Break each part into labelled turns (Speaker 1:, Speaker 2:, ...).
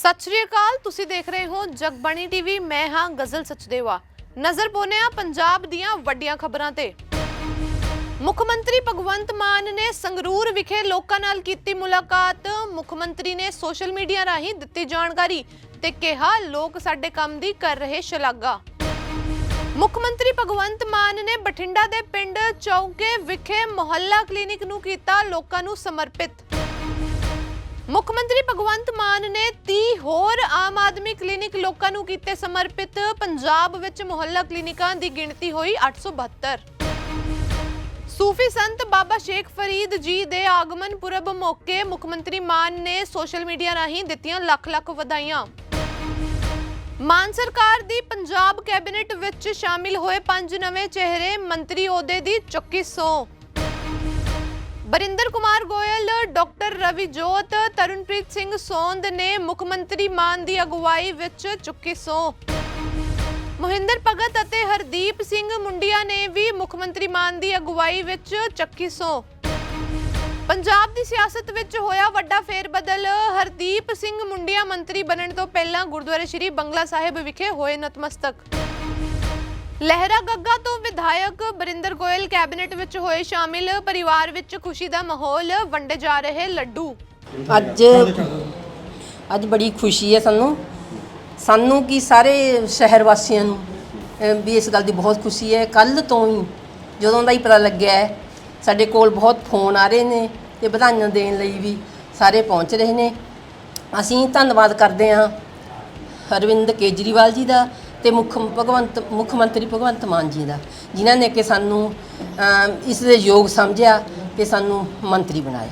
Speaker 1: ਸਤਿ ਸ਼੍ਰੀ ਅਕਾਲ, ਤੁਸੀਂ ਦੇਖ ਰਹੇ ਹੋ ਜਗਬਾਣੀ ਟੀਵੀ, ਮੈਂ ਹਾਂ ਗਜ਼ਲ ਸਚਦੇਵਾ। ਨਜ਼ਰ ਪਾਉਂਦੇ ਹਾਂ ਪੰਜਾਬ ਦੀਆਂ ਵੱਡੀਆਂ ਖਬਰਾਂ ਤੇ। ਮੁੱਖ ਮੰਤਰੀ ਭਗਵੰਤ ਮਾਨ ਨੇ ਸੰਗਰੂਰ ਵਿਖੇ ਲੋਕਾਂ ਨਾਲ ਕੀਤੀ ਮੁਲਾਕਾਤ। ਮੁੱਖ ਮੰਤਰੀ ਨੇ ਸੋਸ਼ਲ ਮੀਡੀਆ ਰਾਹੀਂ ਦਿੱਤੀ ਜਾਣਕਾਰੀ ਤੇ ਕਿਹਾ, ਲੋਕ ਸਾਡੇ ਕੰਮ ਦੀ ਕਰ ਰਹੇ ਸ਼ਲਾਘਾ। ਮੁੱਖ ਮੰਤਰੀ ਭਗਵੰਤ ਮਾਨ ਨੇ ਬਠਿੰਡਾ ਦੇ ਪਿੰਡ ਚੌਕੇ ਵਿਖੇ ਮੁਹੱਲਾ ਕਲੀਨਿਕ ਨੂੰ ਕੀਤਾ ਲੋਕਾਂ ਨੂੰ ਸਮਰਪਿਤ। ਮੁੱਖ ਮੰਤਰੀ ਭਗਵੰਤ ਮਾਨ ਨੇ 30 ਹੋਰ ਆਮ ਆਦਮੀ ਕਲੀਨਿਕ ਲੋਕਾਂ ਨੂੰ ਕੀਤੇ ਸਮਰਪਿਤ ਪੰਜਾਬ ਵਿੱਚ ਮੁਹੱਲਾ ਕਲੀਨਿਕਾਂ ਦੀ ਗਿਣਤੀ ਹੋਈ 872 ਸੂਫੀ ਸੰਤ ਬਾਬਾ ਸ਼ੇਖ ਫਰੀਦ ਜੀ ਦੇ ਆਗਮਨ ਪੁਰਬ ਮੌਕੇ ਮੁੱਖ ਮੰਤਰੀ ਮਾਨ ਨੇ ਸੋਸ਼ਲ ਮੀਡੀਆ ਰਾਹੀਂ ਦਿੱਤੀਆਂ ਲੱਖ ਲੱਖ ਵਧਾਈਆਂ। ਮਾਨ ਸਰਕਾਰ ਦੀ ਪੰਜਾਬ ਕੈਬਨਿਟ ਵਿੱਚ ਸ਼ਾਮਿਲ ਹੋਏ ਪੰਜ ਨਵੇਂ ਚਿਹਰੇ ਮੰਤਰੀ ਅਹੁਦੇ ਦੀ ਚੁੱਕੀ ਸਹੁੰ। ਬਰਿੰਦਰ ਕੁਮਾਰ ਗੋਇਲ, ਡਾਕਟਰ ਰਵੀ ਜੋਤ ਤਰੁਣਪ੍ਰੀਤ ਸਿੰਘ ਸੋਂਦ ਨੇ ਮੁੱਖ ਮੰਤਰੀ ਮਾਨ ਦੀ ਅਗਵਾਈ ਵਿੱਚ ਚੁੱਕੀ ਸਹੁੰ ਮੋਹਿੰਦਰ ਭਗਤ ਅਤੇ ਹਰਦੀਪ ਸਿੰਘ ਮੁੰਡਿਆ ਨੇ ਵੀ ਮੁੱਖ ਮੰਤਰੀ ਮਾਨ ਦੀ ਅਗਵਾਈ ਵਿੱਚ ਚੱਕੀ ਸਹੁੰ ਪੰਜਾਬ ਦੀ ਸਿਆਸਤ ਵਿੱਚ ਹੋਇਆ ਵੱਡਾ ਫੇਰਬਦਲ, ਹਰਦੀਪ ਸਿੰਘ ਮੁੰਡਿਆ ਮੰਤਰੀ ਬਣਨ ਤੋਂ ਪਹਿਲਾਂ ਗੁਰਦੁਆਰਾ ਸ਼੍ਰੀ ਬੰਗਲਾ ਸਾਹਿਬ ਵਿਖੇ ਹੋਏ ਨਤਮਸਤਕ। ਲਹਿਰਾ ਗੱਗਾ ਤੋਂ ਵਿਧਾਇਕ ਬਰਿੰਦਰ ਗੋਇਲ ਕੈਬਨਿਟ ਵਿੱਚ ਹੋਏ ਸ਼ਾਮਿਲ ਪਰਿਵਾਰ ਵਿੱਚ ਖੁਸ਼ੀ ਦਾ ਮਾਹੌਲ ਵੰਡੇ ਜਾ ਰਹੇ ਲੱਡੂ।
Speaker 2: ਅੱਜ ਅੱਜ ਬੜੀ ਖੁਸ਼ੀ ਹੈ ਸਾਨੂੰ। ਸਾਨੂੰ ਕੀ ਸਾਰੇ ਸ਼ਹਿਰ ਵਾਸੀਆਂ ਨੂੰ ਅਹ, ਵੀ ਇਸ ਗੱਲ ਦੀ ਬਹੁਤ ਖੁਸ਼ੀ ਹੈ। ਕੱਲ ਤੋਂ ਹੀ ਜਦੋਂ ਦਾ ਹੀ ਪਤਾ ਲੱਗਿਆ ਹੈ ਸਾਡੇ ਕੋਲ ਬਹੁਤ ਫੋਨ ਆ ਰਹੇ ਨੇ ਤੇ ਵਧਾਈਆਂ ਦੇਣ ਲਈ ਵੀ ਸਾਰੇ ਪਹੁੰਚ ਰਹੇ ਨੇ। ਅਸੀਂ ਧੰਨਵਾਦ ਕਰਦੇ ਹਾਂ ਅਰਵਿੰਦ ਕੇਜਰੀਵਾਲ ਜੀ ਦਾ ਤੇ ਮੁੱਖ ਭਗਵੰਤ ਮੁੱਖ ਮੰਤਰੀ ਭਗਵੰਤ ਮਾਨ ਜੀ ਦਾ ਜਿਨ੍ਹਾਂ ਨੇ ਕਿ ਸਾਨੂੰ ਅਹ, ਇਸ ਦੇ ਯੋਗ ਸਮਝਿਆ ਤੇ ਸਾਨੂੰ ਮੰਤਰੀ ਬਣਾਇਆ।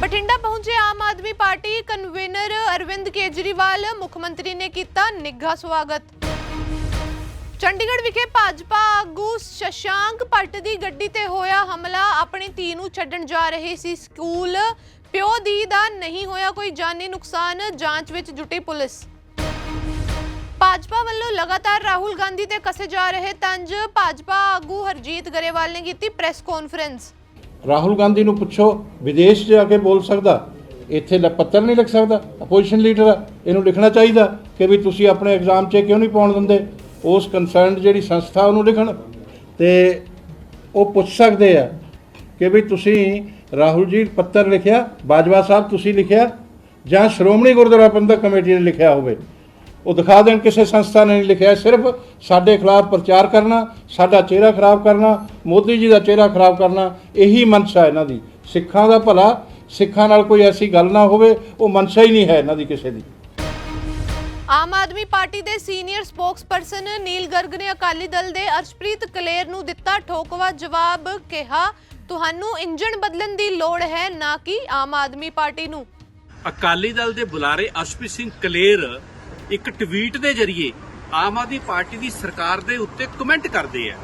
Speaker 1: ਬਠਿੰਡਾ ਪਹੁੰਚੇ ਆਮ ਆਦਮੀ ਪਾਰਟੀ ਕਨਵੀਨਰ ਅਰਵਿੰਦ ਕੇਜਰੀਵਾਲ ਮੁੱਖ ਮੰਤਰੀ ਨੇ ਕੀਤਾ ਨਿੱਘਾ ਸਵਾਗਤ। ਚੰਡੀਗੜ੍ਹ ਵਿਖੇ ਭਾਜਪਾ ਆਗੂ ਸ਼ਸ਼ਾਂਕ ਭੱਟ ਦੀ ਗੱਡੀ ਤੇ ਹੋਇਆ ਹਮਲਾ। ਆਪਣੀ ਧੀ ਨੂੰ ਛੱਡਣ ਜਾ ਰਹੇ ਸੀ ਸਕੂਲ। ਪਿਓ ਦੀ ਦਾ ਨਹੀਂ ਹੋਇਆ ਕੋਈ ਜਾਨੀ ਨੁਕਸਾਨ ਜਾਂਚ ਵਿੱਚ ਜੁਟੀ ਪੁਲਿਸ। ਭਾਜਪਾ ਵੱਲੋਂ ਲਗਾਤਾਰ ਰਾਹੁਲ ਗਾਂਧੀ ਤੇ ਕਸੇ ਜਾ ਰਹੇ ਤੰਜ ਭਾਜਪਾ ਆਗੂ ਹਰਜੀਤ ਗਰੇਵਾਲ ਨੇ ਕੀਤੀ ਪ੍ਰੈਸ ਕਾਨਫਰੰਸ।
Speaker 3: ਰਾਹੁਲ ਗਾਂਧੀ ਨੂੰ ਪੁੱਛੋ, ਵਿਦੇਸ਼ ਜਾ ਕੇ ਬੋਲ ਸਕਦਾ? ਇੱਥੇ ਪੱਤਰ ਨਹੀਂ ਲਿਖ ਸਕਦਾ? ਆਪੋਜੀਸ਼ਨ ਲੀਡਰ ਆ, ਇਹਨੂੰ ਲਿਖਣਾ ਚਾਹੀਦਾ ਕਿ ਵੀ ਤੁਸੀਂ ਆਪਣੇ ਐਗਜ਼ਾਮ 'ਚ ਕਿਉਂ ਨਹੀਂ ਪਾਉਣ ਦਿੰਦੇ? ਉਸ ਕੰਸਰਨਡ ਜਿਹੜੀ ਸੰਸਥਾ ਉਹਨੂੰ ਲਿਖਣ। ਤੇ ਉਹ ਪੁੱਛ ਸਕਦੇ ਆ ਕਿ ਵੀ ਤੁਸੀਂ ਰਾਹੁਲ ਜੀ ਪੱਤਰ ਲਿਖਿਆ, ਬਾਜਵਾ ਸਾਹਿਬ ਤੁਸੀਂ ਲਿਖਿਆ ਜਾਂ ਸ਼੍ਰੋਮਣੀ ਗੁਰਦੁਆਰਾ ਪ੍ਰਬੰਧਕ ਕਮੇਟੀ ਨੇ ਲਿਖਿਆ ਹੋਵੇ? ਉਹ ਦਿਖਾ ਦੇਣ ਕਿਸੇ ਸੰਸਥਾ ਨੇ ਨਹੀਂ ਲਿਖਿਆ। ਸਿਰਫ ਸਾਡੇ ਖਿਲਾਫ ਪ੍ਰਚਾਰ ਕਰਨਾ ਸਾਡਾ ਚਿਹਰਾ ਖਰਾਬ ਕਰਨਾ ਮੋਦੀ ਜੀ ਦਾ ਚਿਹਰਾ ਖਰਾਬ ਕਰਨਾ ਇਹੀ ਮਨਸ਼ਾ ਇਹਨਾਂ ਦੀ। ਸਿੱਖਾਂ ਦਾ ਭਲਾ ਸਿੱਖਾਂ ਨਾਲ ਕੋਈ ਐਸੀ ਗੱਲ ਨਾ ਹੋਵੇ ਉਹ ਮਨਸ਼ਾ ਹੀ ਨਹੀਂ ਹੈ ਇਹਨਾਂ ਦੀ ਕਿਸੇ ਦੀ।
Speaker 1: ਆਮ ਆਦਮੀ ਪਾਰਟੀ ਦੇ ਸੀਨੀਅਰ ਸਪੋਕਸਪਰਸਨ ਨੀਲ ਗਰਗ ਨੇ ਅਕਾਲੀ ਦਲ ਦੇ ਅਰਸ਼ਪ੍ਰੀਤ ਕਲੇਰ ਨੂੰ ਦਿੱਤਾ ਠੋਕਵਾ ਜਵਾਬ ਕਿਹਾ ਤੁਹਾਨੂੰ ਇੰਜਣ ਬਦਲਣ ਦੀ ਲੋੜ ਹੈ ਨਾ ਕਿ ਆਮ ਆਦਮੀ ਪਾਰਟੀ ਨੂੰ।
Speaker 4: ਅਕਾਲੀ ਦਲ ਦੇ ਬੁਲਾਰੇ ਅਸ਼ਪ੍ਰੀਤ ਸਿੰਘ ਕਲੇਰ ਇੱਕ ਟਵੀਟ ਦੇ ਜ਼ਰੀਏ ਆਮ ਆਦਮੀ ਪਾਰਟੀ ਦੀ ਸਰਕਾਰ ਦੇ ਉੱਤੇ ਕਮੈਂਟ ਕਰਦੇ ਆ।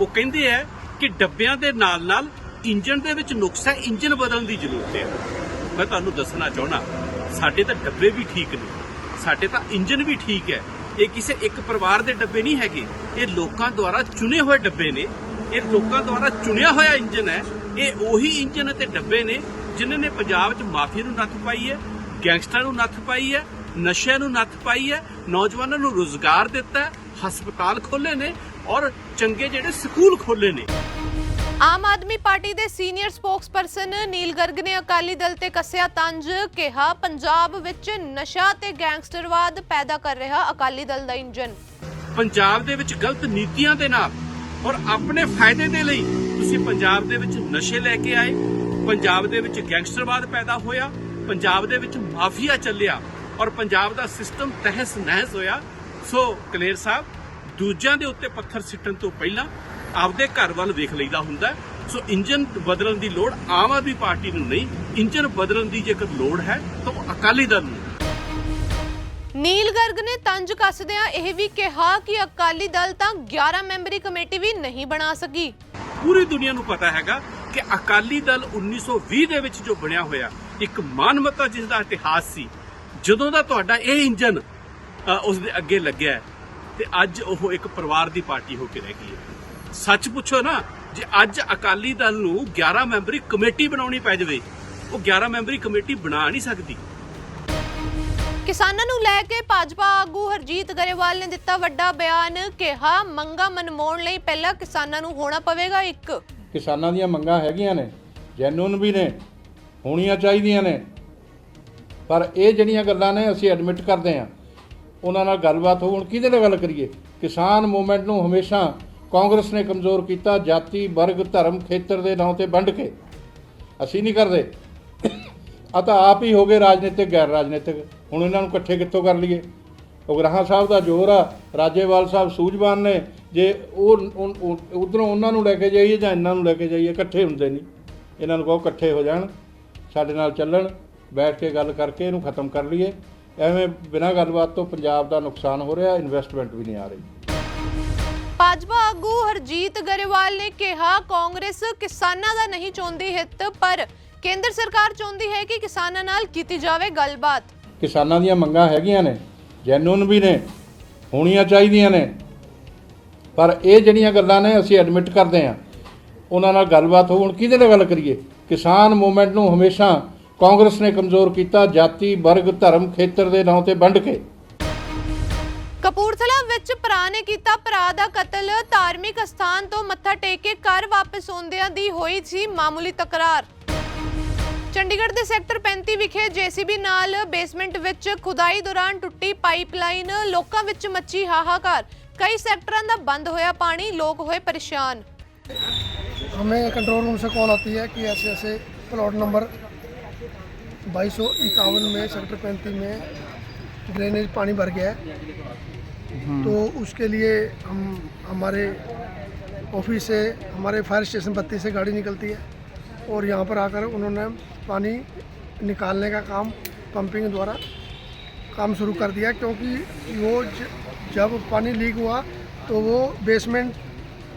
Speaker 4: ਉਹ ਕਹਿੰਦੇ ਆ ਕਿ ਡੱਬਿਆਂ ਦੇ ਨਾਲ-ਨਾਲ ਇੰਜਨ ਦੇ ਵਿੱਚ ਨੁਕਸ ਹੈ ਇੰਜਨ ਬਦਲਣ ਦੀ ਜ਼ਰੂਰਤ ਹੈ। ਮੈਂ ਤੁਹਾਨੂੰ ਦੱਸਣਾ ਚਾਹਣਾ ਸਾਡੇ ਤਾਂ ਡੱਬੇ ਵੀ ਠੀਕ ਨੇ, ਸਾਡੇ ਤਾਂ ਇੰਜਨ ਵੀ ਠੀਕ ਹੈ। ਇਹ ਕਿਸੇ ਇੱਕ ਪਰਿਵਾਰ ਦੇ ਡੱਬੇ ਨਹੀਂ ਹੈਗੇ। ਇਹ ਲੋਕਾਂ ਦੁਆਰਾ ਚੁਣੇ ਹੋਏ ਡੱਬੇ ਨੇ। ਇਹ ਲੋਕਾਂ ਦੁਆਰਾ ਚੁਣਿਆ ਹੋਇਆ ਇੰਜਨ ਹੈ। ਇਹ ਉਹੀ ਇੰਜਨ ਅਤੇ ਡੱਬੇ ਨੇ ਜਿਨ੍ਹਾਂ ਨੇ ਪੰਜਾਬ 'ਚ ਮਾਫੀਆ ਨੂੰ ਨੱਥ ਪਾਈ ਹੈ, ਗੈਂਗਸਟਰਾਂ ਨੂੰ ਨੱਥ ਪਾਈ ਹੈ ਨਸ਼ਿਆਂ ਨੂੰ ਨੱਥ ਪਾਈ ਹੈ ਨੌਜਵਾਨਾਂ ਨੂੰ ਰੋਜ਼ਗਾਰ ਦਿੱਤਾ ਹੈ ਹਸਪਤਾਲ ਖੋਲੇ ਨੇ ਔਰ ਚੰਗੇ ਜਿਹੜੇ ਸਕੂਲ ਖੋਲੇ ਨੇ।
Speaker 1: ਆਮ ਆਦਮੀ ਪਾਰਟੀ ਦੇ ਸੀਨੀਅਰ ਸਪੋਕਸਪਰਸਨ ਨੀਲ ਗਰਗ ਨੇ ਅਕਾਲੀ ਦਲ ਤੇ ਕੱਸਿਆ ਤੰਜ ਕਿਹਾ ਪੰਜਾਬ ਵਿੱਚ ਨਸ਼ਾ ਤੇ ਗੈਂਗਸਟਰਵਾਦ ਪੈਦਾ ਕਰ ਰਿਹਾ ਅਕਾਲੀ ਦਲ ਦਾ ਇੰਜਨ।
Speaker 4: ਪੰਜਾਬ ਦੇ ਵਿੱਚ ਗਲਤ ਨੀਤੀਆਂ ਦੇ ਨਾਲ ਔਰ ਆਪਣੇ ਫਾਇਦੇ ਦੇ ਲਈ ਤੁਸੀਂ ਪੰਜਾਬ ਦੇ ਵਿੱਚ ਨਸ਼ੇ ਲੈ ਕੇ ਆਏ ਪੰਜਾਬ ਦੇ ਵਿੱਚ ਗੈਂਗਸਟਰਵਾਦ ਪੈਦਾ ਹੋਇਆ ਪੰਜਾਬ ਦੇ ਵਿੱਚ ਮਾਫੀਆ ਚੱਲਿਆ। ਔਰ ਪੰਜਾਬ ਦਾ ਸਿਸਟਮ ਤਹਿਸ ਨਹਿਸ ਹੋਇਆ ਸੋ ਕਲੇਰ ਸਾਹਿਬ ਦੂਜਿਆਂ ਦੇ ਉੱਤੇ ਪੱਥਰ ਸਿੱਟਣ ਤੋਂ ਪਹਿਲਾਂ ਆਪਦੇ ਘਰ ਵੱਲ ਵੇਖ ਲਈਦਾ ਹੁੰਦਾ। ਸੋ ਇੰਜਨ ਬਦਲਣ ਦੀ ਲੋੜ ਆਮ ਆਦਮੀ ਪਾਰਟੀ ਨੂੰ ਨਹੀਂ ਇੰਜਨ ਬਦਲਣ ਦੀ ਜੇਕਰ ਲੋੜ ਹੈ ਤਾਂ ਉਹ ਅਕਾਲੀ ਦਲ ਨੂੰ।
Speaker 1: ਨੀਲ ਗਰਗ ਨੇ ਤੰਜ ਕੱਸਦਿਆਂ ਇਹ ਵੀ ਕਿਹਾ ਕਿ ਅਕਾਲੀ ਦਲ ਤਾਂ 11 ਮੈਂਬਰੀ ਕਮੇਟੀ ਵੀ ਨਹੀਂ ਬਣਾ ਸਕੀ
Speaker 4: ਪੂਰੀ ਦੁਨੀਆ ਨੂੰ ਪਤਾ ਹੈਗਾ ਕਿ ਅਕਾਲੀ ਦਲ 1920 ਦੇ ਵਿੱਚ ਜੋ ਬਣਿਆ ਹੋਇਆ ਇੱਕ ਮਾਨਵਤਾ ਜਿਸ ਦਾ ਇਤਿਹਾਸ ਸੀ ਜਦੋਂ ਦਾ ਤੁਹਾਡਾ ਇਹ ਇੰਜਨ ਉਸ ਦੇ ਅੱਗੇ ਲੱਗਿਆ ਤੇ ਅੱਜ ਉਹ ਇੱਕ ਪਰਿਵਾਰ ਦੀ ਪਾਰਟੀ ਹੋ ਕੇ ਰਹਿ ਗਈ ਹੈ। ਸੱਚ ਪੁੱਛੋ ਨਾ ਜੇ ਅੱਜ ਅਕਾਲੀ ਦਲ ਨੂੰ 11 ਮੈਂਬਰੀ ਕਮੇਟੀ ਬਣਾਉਣੀ ਪੈ ਜਾਵੇ ਉਹ 11 ਮੈਂਬਰੀ ਕਮੇਟੀ ਬਣਾ ਨਹੀਂ ਸਕਦੀ।
Speaker 1: ਕਿਸਾਨਾਂ ਨੂੰ ਲੈ ਕੇ ਭਾਜਪਾ ਆਗੂ ਹਰਜੀਤ ਗਰੇਵਾਲ ਨੇ ਦਿੱਤਾ ਵੱਡਾ ਬਿਆਨ ਕਿਹਾ ਮੰਗਾ ਮਨਮੋੜ ਲਈ ਪਹਿਲਾਂ ਕਿਸਾਨਾਂ ਨੂੰ ਹੋਣਾ ਪਵੇਗਾ ਇੱਕ।
Speaker 3: ਕਿਸਾਨਾਂ ਦੀਆਂ ਮੰਗਾਂ ਹੈਗੀਆਂ ਨੇ ਜੈਨੂਨ ਵੀ ਨੇ ਹੋਣੀਆਂ ਚਾਹੀਦੀਆਂ ਨੇ। ਪਰ ਇਹ ਜਿਹੜੀਆਂ ਗੱਲਾਂ ਨੇ ਅਸੀਂ ਐਡਮਿਟ ਕਰਦੇ ਹਾਂ, ਉਹਨਾਂ ਨਾਲ ਗੱਲਬਾਤ ਹੋ ਹੁਣ ਕਿਹਦੇ ਨਾਲ ਗੱਲ ਕਰੀਏ? ਕਿਸਾਨ ਮੂਵਮੈਂਟ ਨੂੰ ਹਮੇਸ਼ਾ ਕਾਂਗਰਸ ਨੇ ਕਮਜ਼ੋਰ ਕੀਤਾ, ਜਾਤੀ, ਵਰਗ, ਧਰਮ, ਖੇਤਰ ਦੇ ਨਾਂ ਤੇ ਵੰਡ ਕੇ। ਅਸੀਂ ਨਹੀਂ ਕਰਦੇ। ਆ ਤਾਂ ਆਪ ਹੀ ਹੋ ਗਏ ਰਾਜਨੀਤਿਕ, ਗੈਰ ਰਾਜਨੀਤਿਕ। ਹੁਣ ਇਹਨਾਂ ਨੂੰ ਇਕੱਠੇ ਕਿੱਥੋਂ ਕਰ ਲਈਏ? ਉਗਰਾਹਾਂ ਸਾਹਿਬ ਦਾ ਜ਼ੋਰ ਆ, ਰਾਜੇਵਾਲ ਸਾਹਿਬ ਸੂਝਵਾਨ ਨੇ। ਜੇ ਉਹ, ਉਧਰੋਂ ਉਹਨਾਂ ਨੂੰ ਲੈ ਕੇ ਜਾਈਏ ਜਾਂ ਇਹਨਾਂ ਨੂੰ ਲੈ ਕੇ ਜਾਈਏ, ਇਕੱਠੇ ਹੁੰਦੇ ਨਹੀਂ। ਇਹਨਾਂ ਨੂੰ ਕਹੋ ਇਕੱਠੇ ਹੋ ਜਾਣ, ਸਾਡੇ ਨਾਲ ਚੱਲਣ। ਬੈਠ ਕੇ ਗੱਲ ਕਰਕੇ ਇਹਨੂੰ ਖਤਮ ਕਰ ਲਈਏ। ਐਵੇਂ ਬਿਨਾਂ ਗੱਲਬਾਤ ਤੋਂ ਪੰਜਾਬ ਦਾ ਨੁਕਸਾਨ ਹੋ ਰਿਹਾ ਇਨਵੈਸਟਮੈਂਟ ਵੀ ਨਹੀਂ ਆ ਰਹੀ।
Speaker 1: ਭਾਜਪਾ ਆਗੂ ਹਰਜੀਤ ਗਰੇਵਾਲ ਨੇ ਕਿਹਾ ਕਾਂਗਰਸ ਕਿਸਾਨਾਂ ਦਾ ਨਹੀਂ ਚਾਹੁੰਦੀ ਹਿੱਤ ਪਰ ਕੇਂਦਰ ਸਰਕਾਰ ਚਾਹੁੰਦੀ ਹੈ ਕਿ ਕਿਸਾਨਾਂ ਨਾਲ ਕੀਤੀ ਜਾਵੇ ਗੱਲਬਾਤ।
Speaker 3: ਕਿਸਾਨਾਂ ਦੀਆਂ ਮੰਗਾਂ ਹੈਗੀਆਂ ਨੇ ਜੈਨੂਨ ਵੀ ਨੇ ਹੋਣੀਆਂ ਚਾਹੀਦੀਆਂ ਨੇ। ਪਰ ਇਹ ਜਿਹੜੀਆਂ ਗੱਲਾਂ ਨੇ ਅਸੀਂ ਐਡਮਿਟ ਕਰਦੇ ਹਾਂ। ਉਹਨਾਂ ਨਾਲ ਗੱਲਬਾਤ ਹੁਣ ਕਿਹਦੇ ਨਾਲ ਗੱਲ ਕਰੀਏ? ਕਿਸਾਨ ਮੂਵਮੈਂਟ ਨੂੰ ਹਮੇਸ਼ਾ ਕਾਂਗਰਸ ਨੇ ਕਮਜ਼ੋਰ ਕੀਤਾ ਜਾਤੀ ਵਰਗ ਧਰਮ ਖੇਤਰ ਦੇ ਨਾਂ ਤੇ ਵੰਡ ਕੇ
Speaker 1: ਕਪੂਰਥਲਾ ਵਿੱਚ ਭਰਾ ਨੇ ਕੀਤਾ ਭਰਾ ਦਾ ਕਤਲ ਧਾਰਮਿਕ ਅਸਥਾਨ ਤੋਂ ਮੱਥਾ ਟੇਕ ਕੇ ਘਰ ਵਾਪਸ ਆਉਂਦਿਆਂ ਦੀ ਹੋਈ ਸੀ ਮਾਮੂਲੀ ਤਕਰਾਰ ਚੰਡੀਗੜ੍ਹ ਦੇ ਸੈਕਟਰ 35 ਵਿਖੇ ਜੀਸੀਬੀ ਨਾਲ ਬੇਸਮੈਂਟ ਵਿੱਚ ਖੁਦਾਈ ਦੌਰਾਨ ਟੁੱਟੀ ਪਾਈਪਲਾਈਨ ਲੋਕਾਂ ਵਿੱਚ ਮੱਚੀ ਹਾਹਾਕਾਰ ਕਈ ਸੈਕਟਰਾਂ ਦਾ ਬੰਦ ਹੋਇਆ ਪਾਣੀ ਲੋਕ ਹੋਏ ਪਰੇਸ਼ਾਨ
Speaker 5: हमें कंट्रोल रूम से कॉल आती है कि ऐसे ऐसे प्लॉट नंबर बाईस सौ इक्यावन में सेक्टर पैंतीस में ड्रेनेज पानी भर गया है। तो उसके लिए हम हमारे ऑफ़िस से हमारे फायर स्टेशन बत्ती से गाड़ी निकलती है और यहाँ पर आकर उन्होंने पानी निकालने का काम पंपिंग द्वारा काम शुरू कर दिया क्योंकि वो जब पानी लीक हुआ तो वो बेसमेंट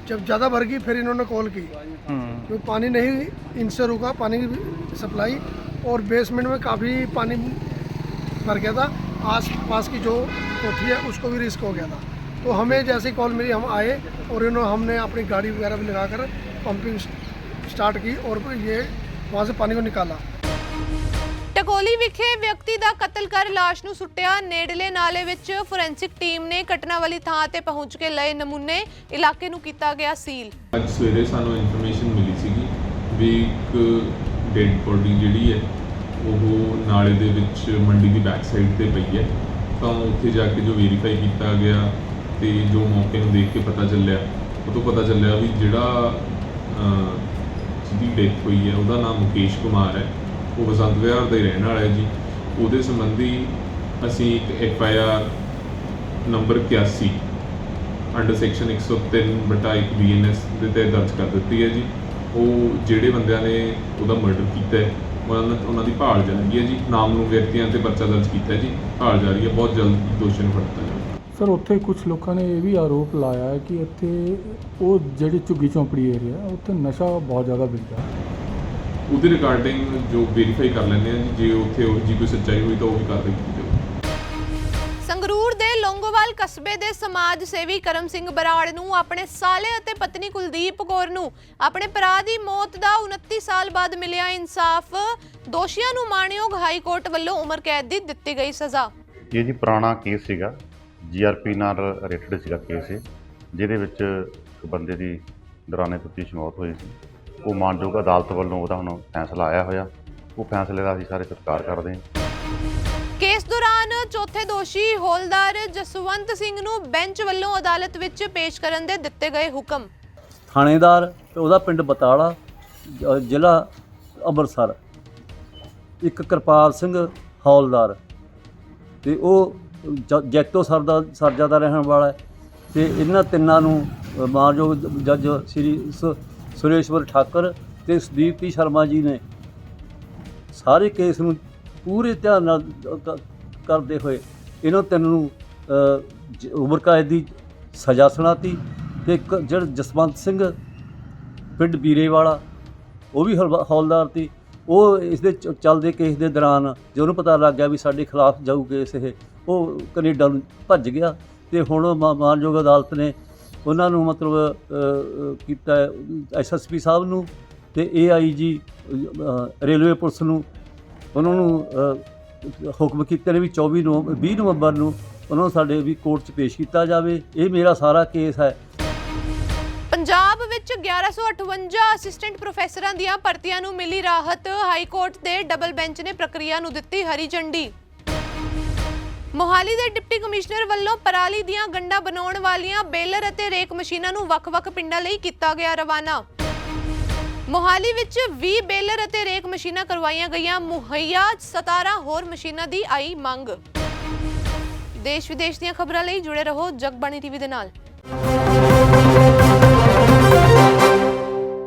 Speaker 5: जब ज़्यादा भर गई फिर इन्होंने कॉल की। क्योंकि पानी नहीं इनसे रुका पानी की सप्लाई और बेसमेंट में काफ़ी पानी भर गया था आस पास की जो कोठी है उसको भी रिस्क हो गया था तो हमें जैसे कॉल मिली हम आए और इन्होंने हमने अपनी गाड़ी वगैरह भी लगाकर पंपिंग स्टार्ट की और ये वहाँ से पानी को निकाला
Speaker 1: ਟਕੋਲੀ ਵਿਖੇ ਵਿਅਕਤੀ ਦਾ ਕਤਲ ਕਰ ਲਾਸ਼ ਨੂੰ ਸੁੱਟਿਆ ਨੇੜਲੇ ਨਾਲੇ ਵਿੱਚ ਫੋਰੈਂਸਿਕ ਟੀਮ ਨੇ ਘਟਨਾ ਵਾਲੀ ਥਾਂ ਤੇ ਪਹੁੰਚ ਕੇ ਲਏ ਨਮੂਨੇ ਇਲਾਕੇ ਨੂੰ ਕੀਤਾ ਗਿਆ ਸੀਲ
Speaker 6: ਅੱਜ ਸਵੇਰੇ ਸਾਨੂੰ ਇਨਫੋਰਮੇਸ਼ਨ ਮਿਲੀ ਸੀਗੀ ਵੀ ਇੱਕ ਡੈਡ ਬੋਡੀ ਜਿਹੜੀ ਹੈ ਉਹ ਨਾਲੇ ਦੇ ਵਿੱਚ ਮੰਡੀ ਦੀ ਬੈਕ ਸਾਈਡ ਤੇ ਪਈ ਹੈ। ਤਾਂ ਉੱਥੇ ਜਾ ਕੇ ਜੋ ਵੈਰੀਫਾਈ ਕੀਤਾ ਗਿਆ ਤੇ ਜੋ ਮੌਕੇ ਨੂੰ ਦੇਖ ਕੇ ਪਤਾ ਚੱਲਿਆ, ਉਹ ਤੋਂ ਪਤਾ ਚੱਲਿਆ ਵੀ ਜਿਹੜਾ ਜਿਹਦੀ ਡੈਥ ਹੋਈ ਹੈ, ਉਹਦਾ ਨਾਮ ਮੁਕੇਸ਼ ਕੁਮਾਰ ਹੈ। ਉਹ ਬਸੰਤ ਵਿਹਾਰ ਦਾ ਹੀ ਰਹਿਣ ਵਾਲਾ ਹੈ ਜੀ। ਉਹਦੇ ਸੰਬੰਧੀ ਅਸੀਂ ਇੱਕ F I R number 81 under section 103 ਬਟਾ 1 ਬੀਐਨਐਸ ਦੇ ਤਹਿਤ ਦਰਜ ਕਰ ਦਿੱਤੀ ਹੈ ਜੀ। ਉਹ ਜਿਹੜੇ ਬੰਦਿਆਂ ਨੇ ਉਹਦਾ ਮਰਡਰ ਕੀਤਾ ਹੈ ਉਹਨਾਂ ਉਹਨਾਂ ਦੀ ਭਾਲ ਜਾਰੀ ਹੈ ਜੀ। ਨਾਮ ਨੂੰ ਵਿਅਕਤੀਆਂ ਤੇ ਪਰਚਾ ਦਰਜ ਕੀਤਾ ਹੈ ਜੀ। ਭਾਲ ਜਾਰੀ ਹੈ। ਬਹੁਤ ਜਲਦ ਦੋਸ਼ੀ ਨੂੰ ਫੜ ਲਿੱਤਾ ਜਾਵੇਗਾ
Speaker 7: ਸਰ ਉੱਥੇ ਕੁਝ ਲੋਕਾਂ ਨੇ ਇਹ ਵੀ ਆਰੋਪ ਲਾਇਆ ਹੈ ਕਿ ਇੱਥੇ ਉਹ ਜਿਹੜੀ ਝੁੱਗੀ ਚੌਂਪੜੀ ਏਰੀਆ ਉੱਥੇ ਨਸ਼ਾ ਬਹੁਤ ਜ਼ਿਆਦਾ ਵਿਕਦਾ
Speaker 6: ਉਹਦੇ ਰਿਗਾਰਡਿੰਗ ਜੋ ਵੈਰੀਫਾਈ ਕਰ ਲੈਂਦੇ ਆ ਜੀ। ਜੇ ਉੱਥੇ ਉਹ ਜੀ ਕੋਈ ਸੱਚਾਈ ਹੋਈ ਤਾਂ ਉਹ ਵੀ ਕੀਤੀ ਜਾਵੇਗੀ
Speaker 1: ਸੰਗਰੂਰ ਦੇ ਲੌਂਗੋਵਾਲ ਕਸਬੇ ਦੇ ਸਮਾਜ ਸੇਵੀ ਕਰਮ ਸਿੰਘ ਬਰਾੜ ਨੂੰ ਆਪਣੇ ਸਾਲੇ ਅਤੇ ਪਤਨੀ ਕੁਲਦੀਪ ਕੌਰ ਨੂੰ ਆਪਣੇ ਭਰਾ ਦੀ ਮੌਤ ਦਾ 29 ਸਾਲ ਬਾਅਦ ਮਿਲਿਆ ਇਨਸਾਫ, ਦੋਸ਼ੀਆਂ ਨੂੰ ਮਾਣਯੋਗ ਹਾਈ ਕੋਰਟ ਵੱਲੋਂ ਉਮਰ ਕੈਦ ਦੀ ਦਿੱਤੀ ਗਈ ਸਜ਼ਾ।
Speaker 8: ਇਹ ਜੀ ਪੁਰਾਣਾ ਕੇਸ ਸੀਗਾ ਜੀਆਰਪੀ ਨਾਲ ਰਿਲੇਟਡ ਸੀਗਾ ਕੇਸ ਇਹ, ਜਿਹਦੇ ਵਿੱਚ ਇੱਕ ਬੰਦੇ ਦੀ ਦੌਰਾਨੇ ਤਫਤੀਸ਼ ਮੌਤ ਹੋਈ ਸੀ। ਉਹ ਮਾਨਯੋਗ ਅਦਾਲਤ ਵੱਲੋਂ ਉਹਦਾ ਹੁਣ ਫੈਸਲਾ ਆਇਆ ਹੋਇਆ। ਉਹ ਫੈਸਲੇ ਦਾ ਅਸੀਂ ਸਾਰੇ ਸਤਿਕਾਰ ਕਰਦੇ ਹਾਂ।
Speaker 1: ਕੇਸ ਦੌਰਾਨ ਚੌਥੇ ਦੋਸ਼ੀ ਹੌਲਦਾਰ ਜਸਵੰਤ ਸਿੰਘ ਨੂੰ ਬੈਂਚ ਵੱਲੋਂ ਅਦਾਲਤ ਵਿੱਚ ਪੇਸ਼ ਕਰਨ ਦੇ ਦਿੱਤੇ ਗਏ ਹੁਕਮ।
Speaker 9: ਥਾਣੇਦਾਰ ਤੇ ਉਹਦਾ ਪਿੰਡ ਬਤਾਲਾ ਜ- ਜ਼ਿਲ੍ਹਾ ਅੰਮ੍ਰਿਤਸਰ। ਇੱਕ ਕਿਰਪਾਲ ਸਿੰਘ ਹੌਲਦਾਰ ਤੇ ਉਹ ਜ- ਜੈਤੋ ਸਰ ਦਾ ਸਰਜਾ ਦਾ ਰਹਿਣ ਵਾਲਾ ਹੈ ਤੇ ਇਹਨਾਂ ਤਿੰਨਾਂ ਨੂੰ ਅ, ਮਾਨਯੋਗ ਜ- ਜੱਜ ਸ੍ਰੀ ਸ- ਸੁਰੇਸ਼ਵਰ ਠਾਕਰ ਤੇ ਸੁਦੀਪਤੀ ਸ਼ਰਮਾ ਜੀ ਨੇ ਸਾਰੇ ਕੇਸ ਨੂੰ ਪੂਰੇ ਧਿਆਨ ਨਾਲ ਕ- ਕਰਦੇ ਹੋਏ ਇਹਨਾਂ ਤਿੰਨ ਨੂੰ ਅ, ਜ- ਉਮਰ ਕੈਦ ਦੀ ਸਜ਼ਾ ਸੁਣਾਤੀ ਤੇ ਇੱਕ ਜਿਹੜਾ ਜਸਵੰਤ ਸਿੰਘ ਪਿੰਡ ਬੀਰੇ ਵਾਲਾ ਉਹ ਵੀ ਹਲਵਾ- ਹੌਲਦਾਰ ਸੀ। ਉਹ ਇਸ ਦੇ ਚ- ਚੱਲਦੇ ਕੇਸ ਦੇ ਦੌਰਾਨ ਜੇ ਉਹਨੂੰ ਪਤਾ ਲੱਗ ਗਿਆ ਵੀ ਸਾਡੇ ਖਿਲਾਫ ਜਾਊ ਕੇਸ ਇਹ ਉਹ ਕੈਨੇਡਾ ਨੂੰ ਭੱਜ ਗਿਆ ਤੇ ਹੁਣ ਮਾ- ਮਾਨਯੋਗ ਅਦਾਲਤ ਨੇ ਉਹਨਾਂ ਨੂੰ ਮਤਲਬ ਅ, ਅ, ਕੀਤਾ ਐਸਐਸਪੀ ਸਾਹਿਬ ਨੂੰ ਤੇ ਏਆਈਜੀ ਰੇਲਵੇ ਪੁਲਿਸ ਨੂੰ, ਉਹਨਾਂ ਨੂੰ ਹੁਕਮ ਕੀਤੇ ਨੇ ਵੀ 24 ਨੂੰ 20 ਨਵੰਬਰ ਨੂੰ ਉਹਨਾਂ ਨੂੰ ਸਾਡੇ ਵੀ ਕੋਰਟ 'ਚ ਪੇਸ਼ ਕੀਤਾ ਜਾਵੇ। ਇਹ ਮੇਰਾ ਸਾਰਾ ਕੇਸ ਹੈ।
Speaker 1: ਪੰਜਾਬ ਵਿੱਚ 1158 ਅਸਿਸਟੈਂਟ ਪ੍ਰੋਫੈਸਰਾਂ ਦੀਆਂ ਭਰਤੀਆਂ ਨੂੰ ਮਿਲੀ ਰਾਹਤ। ਹਾਈ ਕੋਰਟ ਦੇ ਡਬਲ ਬੈਂਚ ਨੇ ਪ੍ਰਕਿਰਿਆ ਨੂੰ ਦਿੱਤੀ ਹਰੀ ਝੰਡੀ। ਮੋਹਾਲੀ ਦੇ ਡਿਪਟੀ ਕਮਿਸ਼ਨਰ ਵੱਲੋਂ ਪਰਾਲੀ ਦੀਆਂ ਗੰਡਾ ਬਣਾਉਣ ਵਾਲੀਆਂ ਬੇਲਰ ਅਤੇ ਰੇਕ ਮਸ਼ੀਨਾਂ ਨੂੰ ਵੱਖ-ਵੱਖ ਪਿੰਡਾਂ ਲਈ ਕੀਤਾ ਗਿਆ ਰਵਾਨਾ। ਮੋਹਾਲੀ ਵਿੱਚ 20 ਬੇਲਰ ਅਤੇ ਰੇਕ ਮਸ਼ੀਨਾਂ ਕਰਵਾਈਆਂ ਗਈਆਂ। ਮੁਹੱਈਆ 17 ਹੋਰ ਮਸ਼ੀਨਾਂ ਦੀ ਆਈ ਮੰਗ। ਦੇਸ਼ ਵਿਦੇਸ਼ ਦੀਆਂ ਖਬਰਾਂ ਲਈ ਜੁੜੇ ਰਹੋ ਜਗਬਾਣੀ ਟੀਵੀ ਦੇ ਨਾਲ।